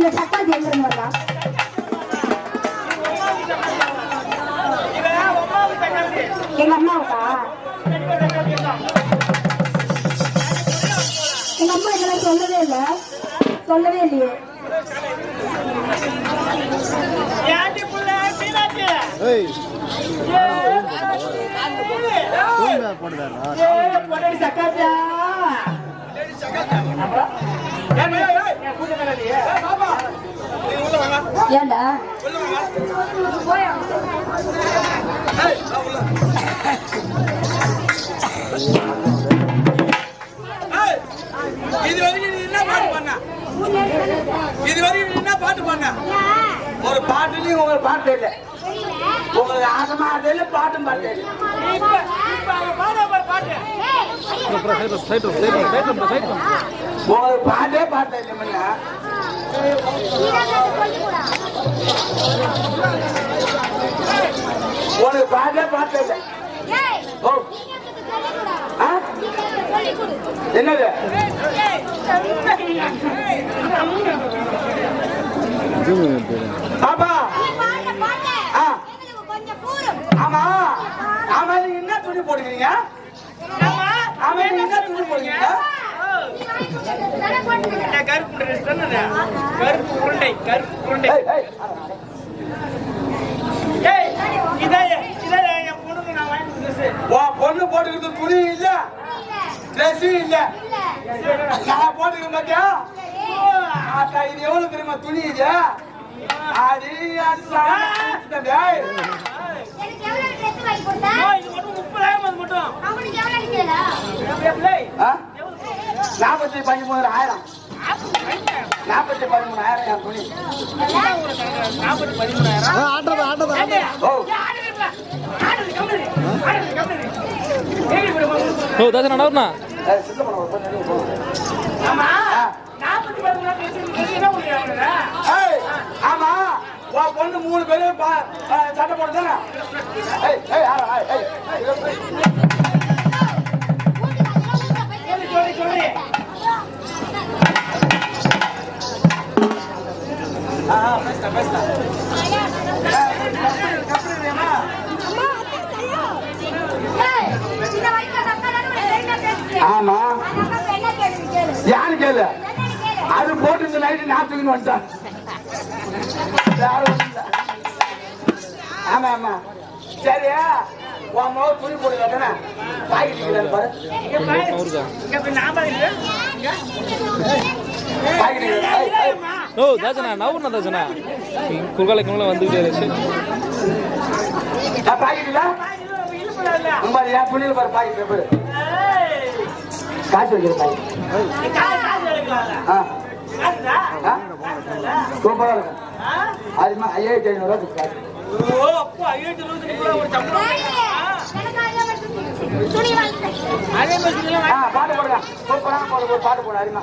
இந்த சப்பாத்தி எங்கிருந்து வரலாம் எங்க அம்மாவுக்கா? எங்க அம்மா இதெல்லாம் சொல்லவே இல்லை. சொல்லவே இல்லையே. சக்காத்தியா ஏண்டா ஏய், இது வரைக்கும் நீ என்ன பாட்டு பண்ண இது வரைக்கும் நீ என்ன பாட்டு பண்ண ஒரு பாட்டுலயும் உங்களுக்கு பாட்டு இல்லை உங்களுக்கு ஆசமா இல்லை பாட்டும் பாட்டு பாட்டு. உங்களுக்கு பாட்டே பாட்டு இல்லை உனக்கு பாட்டே பாட்டு? என்னது? பாப்பா. ஆமா. ஆமா என்ன துணி போடுறீங்க ஆமா, ஆமா என்ன துணி போடுறீங்க கருப்பு? கருப்பு உருண்டை கருப்பு உருண்டை. பொண்ணு போட்டுக்கிறது துணி இல்ல. ட்ரெஸ் இல்ல. நான் போட்டுக்க மாட்டியா ஆத்தா இது எவ்வளவு தெரியுமா துணி இது? அது மட்டும் முப்பதாயிரம் அது மட்டும்? நாற்பத்தி பதிமூணு ஆயிரம் நாற்பத்தி பதிமூணாயிரம் என் துணி நாற்பது பதிமூணாயிரம் ஆட்டதா ஆட்டதா? ஓ. தாசன் நடவுண்ணா ஆமா. நாற்பத்தி உன் பொண்ணு மூணு பேரும் சட்டை போட்டு தானே ஆ, ஆ, ஆமா. யாரு கேளு? அது போட்டு இந்த நைட்டு நான் வந்துட்டான். ஆமா ஆமா. சரி உன் மக துணி போட்டு தானே பாக்கெட் பாரு. ஓ தாசனா நவுண்ணா தாசனா குறுகாலைக்கு மேலே வந்துக்கிட்டே இருந்துச்சு. காசு. சூப்பரா இருக்கும். ஆ? அதுமா ஐயாயிரத்தி ஐநூறுவா காசு அதே பாட்டு போடுங்க சூப்பரா போடு ஒரு பாட்டு போடு அறிமா